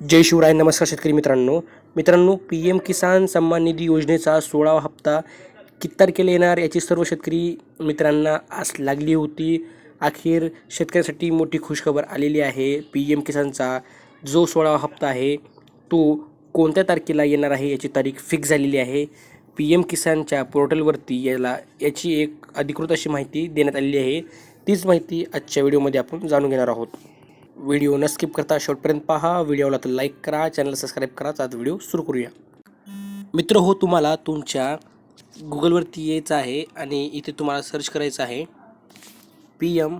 जय शिवराय नमस्कार शेतकरी मित्रांनो. मित्रांनो पी एम किसान सन्मान निधी योजनेचा सोळावा हप्ता किती तारखेला येणार याची सर्व शेतकरी मित्रांना आस लागली होती. अखेर शेतकऱ्यांसाठी मोठी खुशखबर आलेली आहे. पी एम किसानचा जो सोळावा हप्ता आहे तो कोणत्या तारखेला येणार आहे याची तारीख फिक्स झालेली आहे. पी एम किसानच्या पोर्टलवरती याला याची एक अधिकृत अशी माहिती देण्यात आलेली आहे. तीच माहिती आजच्या व्हिडिओमध्ये आपण जाणून घेणार आहोत. व्हिडिओ न स्किप करता शेवटपर्यंत पहा. व्हिडिओला तर लाईक करा चॅनल सबस्क्राईब करा आज व्हिडिओ सुरू करूया. मित्र हो तुम्हाला तुमच्या गुगलवरती यायचं आहे आणि इथे तुम्हाला सर्च करायचं आहे. P M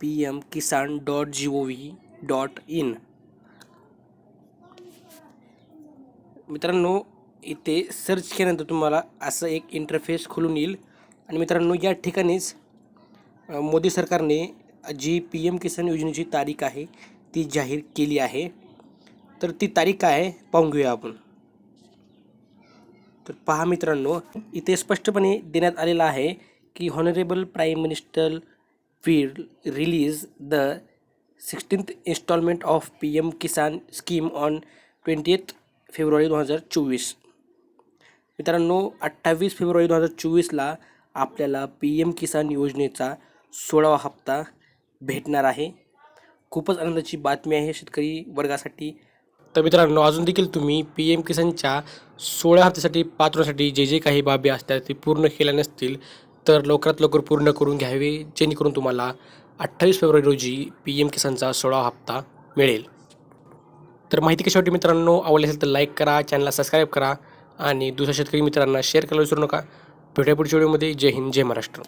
P M Kisan dot G O V dot in मित्रांनो इथे सर्च केल्यानंतर तुम्हाला असं एक इंटरफेस खुलून येईल. आणि मित्रांनो या ठिकाणीच मोदी सरकारने जी पी एम किसान योजनेची तारीख आहे ती जाहीर केली आहे. तर ती तारीख काय आहे? पाहून घेऊया आपण. तर पहा मित्रांनो इथे स्पष्टपणे देण्यात आलेलं आहे की honourable prime minister will release the sixteenth instalment of P M Kisan scheme on twenty eighth February दोन हजार चोवीस मित्रांनो अठ्ठावीस फेब्रुवारी दोन हजार चोवीसला आपल्याला पी एम किसान योजनेचा सोळावा हप्ता भेटणार आहे. खूपच आनंदाची बातमी आहे शेतकरी वर्गासाठी. तर मित्रांनो अजून देखील तुम्ही पी एम किसानच्या सोळा हप्त्यासाठी पात्रसाठी जे जे काही बाबी असतात ते पूर्ण केल्या नसतील तर लवकरात लवकर पूर्ण करून घ्यावे जेणेकरून तुम्हाला अठ्ठावीस फेब्रुवारी रोजी पी एम किसानचा सोळावा हप्ता मिळेल. तर माहिती कशावटी मित्रांनो? आवडली असेल तर लाईक करा चॅनलला सबस्क्राईब करा आणि दुसऱ्या शेतकरी मित्रांना शेअर करायला विसरू नका. भेटूया पुढच्या व्हिडिओमध्ये जय हिंद जय महाराष्ट्र.